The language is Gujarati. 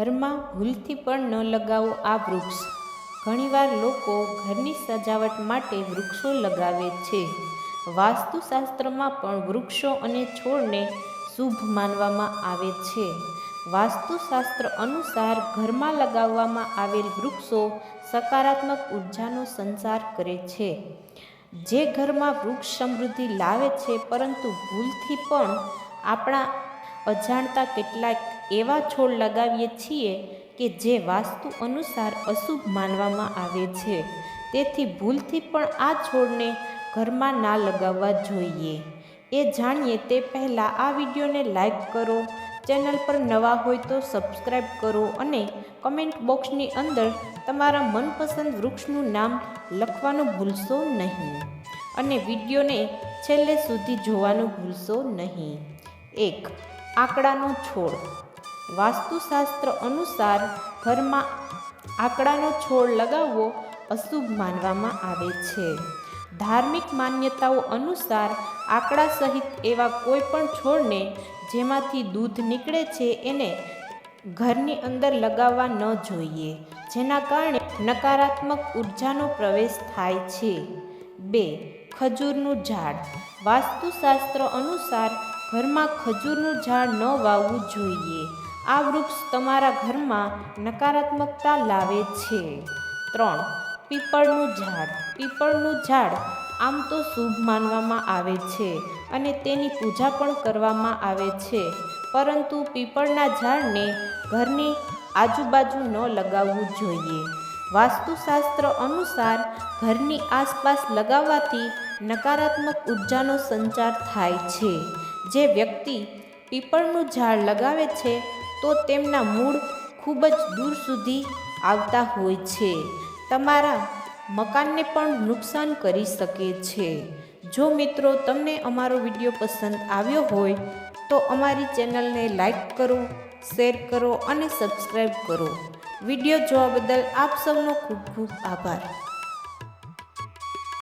ઘરમાં ભૂલથી પણ ન લગાવો આ વૃક્ષ. ઘણીવાર લોકો ઘરની સજાવટ માટે વૃક્ષો લગાવે છે. વાસ્તુશાસ્ત્રમાં પણ વૃક્ષો અને છોડને શુભ માનવામાં આવે છે. વાસ્તુશાસ્ત્ર અનુસાર ઘરમાં લગાવવામાં આવેલ વૃક્ષો સકારાત્મક ઉર્જાનો સંચાર કરે છે. જે ઘરમાં વૃક્ષ સમૃદ્ધિ લાવે છે, પરંતુ ભૂલથી પણ આપણા અજાણતા કેટલાક એવા છોડ લગાવીએ છીએ કે જે વાસ્તુ અનુસાર અશુભ માનવામાં આવે છે. તેથી ભૂલથી પણ આ છોડને ઘરમાં ના લગાવવા જોઈએ. એ જાણીએ તે પહેલાં આ વિડીયોને લાઈક કરો, ચેનલ પર નવા હોય તો સબસ્ક્રાઈબ કરો અને કમેન્ટ બોક્સની અંદર તમારા મનપસંદ વૃક્ષનું નામ લખવાનું ભૂલશો નહીં અને વિડીયોને છેલ્લે સુધી જોવાનું ભૂલશો નહીં. એક આંકડાનો છોડ. વાસ્તુશાસ્ત્ર અનુસાર ઘરમાં આંકડાનો છોડ લગાવવો અશુભ માનવામાં આવે છે. ધાર્મિક માન્યતાઓ અનુસાર આંકડા સહિત એવા કોઈ પણ છોડને જેમાંથી દૂધ નીકળે છે એને ઘરની અંદર લગાવવા ન જોઈએ, જેના કારણે નકારાત્મક ઉર્જાનો પ્રવેશ થાય છે. બે, ખજૂરનું ઝાડ. વાસ્તુશાસ્ત્ર અનુસાર ઘરમાં ખજૂરનું ઝાડ ન વાવવું જોઈએ. આ વૃક્ષ તમારા ઘરમાં નકારાત્મકતા લાવે છે. ત્રણ, પીપળનું ઝાડ. પીપળનું ઝાડ આમ તો શુભ માનવામાં આવે છે અને તેની પૂજા પણ કરવામાં આવે છે. પરંતુ પીપળના ઝાડને ઘરની આજુબાજુ ન લગાવવું જોઈએ. વાસ્તુશાસ્ત્ર અનુસાર ઘરની આસપાસ લગાવવાથી નકારાત્મક ઉર્જાનો સંચાર થાય છે. જે વ્યક્તિ પીપળનું ઝાડ લગાવે છે, તો તેમના મૂળ ખૂબ જ દૂર સુધી આવતા હોય છે. તમારા મકાનને પણ નુકસાન કરી શકે છે. જો મિત્રો તમને અમારો વીડિયો પસંદ આવ્યો હોય, તો અમારી ચેનલને લાઈક કરો, શેર કરો અને સબસ્ક્રાઈબ કરો. વીડિયો જોવા બદલ આપ સૌનો ખૂબ ખૂબ આભાર.